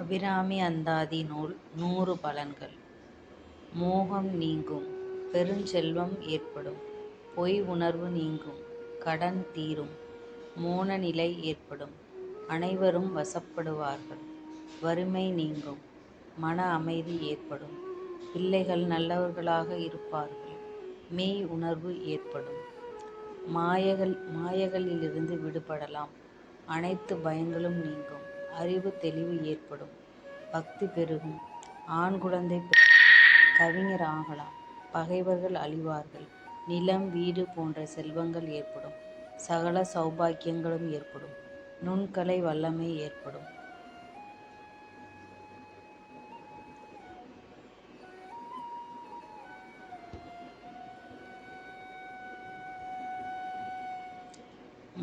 அபிராமி அந்தாதி நூல் நூறு பலன்கள். மோகம் நீங்கும் பெருஞ்செல்வம் ஏற்படும் பொய் உணர்வு நீங்கும் கடன் தீரும் மோன நிலை ஏற்படும் அனைவரும் வசப்படுவார்கள் வறுமை நீங்கும் மன அமைதி ஏற்படும் பிள்ளைகள் நல்லவர்களாக இருப்பார்கள் மெய் உணர்வு ஏற்படும். மாயகள் மாயகளிலிருந்து விடுபடலாம் அனைத்து பயங்களும் நீங்கும். அறிவு தெளிவு ஏற்படும். பக்தி பெருகும். ஆண் குழந்தை கவிஞர் ஆகலாம். பகைவர்கள் அழிவார்கள். நிலம் வீடு போன்ற செல்வங்கள் ஏற்படும். சகல சௌபாக்கியங்களும் ஏற்படும். நுண்கலை வல்லமை ஏற்படும்.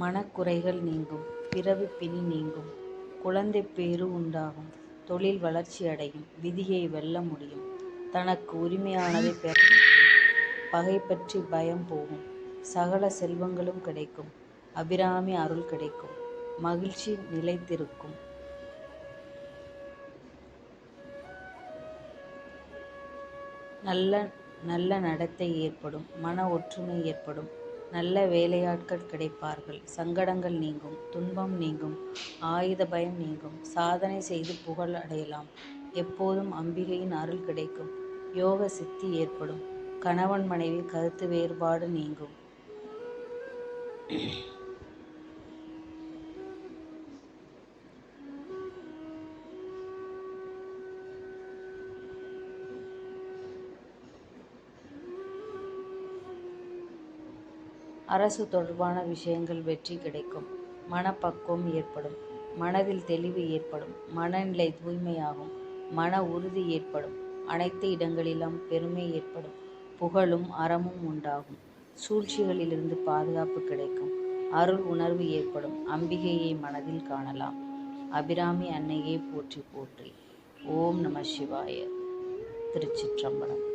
மனக்குறைகள் நீங்கும். பிறவி பிணி நீங்கும். குழந்தை பேறு உண்டாகும். தொழில் வளர்ச்சி அடையும். விதியை வெல்ல முடியும். தனக்கு உரிமையானதை பெற முடியும். பகை பற்றி பயம் போகும். சகல செல்வங்களும் கிடைக்கும். அபிராமி அருள் கிடைக்கும். மகிழ்ச்சி நிலைத்திருக்கும். நல்ல நல்ல நடத்தை ஏற்படும். மன ஒற்றுமை ஏற்படும். நல்ல வேலையாட்கள் கிடைப்பார்கள். சங்கடங்கள் நீங்கும் துன்பம் நீங்கும் ஆயுத பயம் நீங்கும். சாதனை செய்து புகழ் அடையலாம். எப்போதும் அம்பிகையின் அருள் கிடைக்கும். யோக சித்தி ஏற்படும். கணவன் மனைவி கருத்து வேறுபாடு நீங்கும். அரசு தொடர்பான விஷயங்கள் வெற்றி கிடைக்கும். மனப்பக்குவம் ஏற்படும். மனதில் தெளிவு ஏற்படும். மனநிலை தூய்மையாகும். மன உறுதி ஏற்படும். அனைத்து இடங்களிலும் பெருமை ஏற்படும். புகழும் அறமும் உண்டாகும். சூழ்ச்சிகளிலிருந்து பாதுகாப்பு கிடைக்கும். அருள் உணர்வு ஏற்படும். அம்பிகையை மனதில் காணலாம். அபிராமி அன்னையை போற்றி போற்றி. ஓம் நம சிவாய. திருச்சிற்றம்பலம்.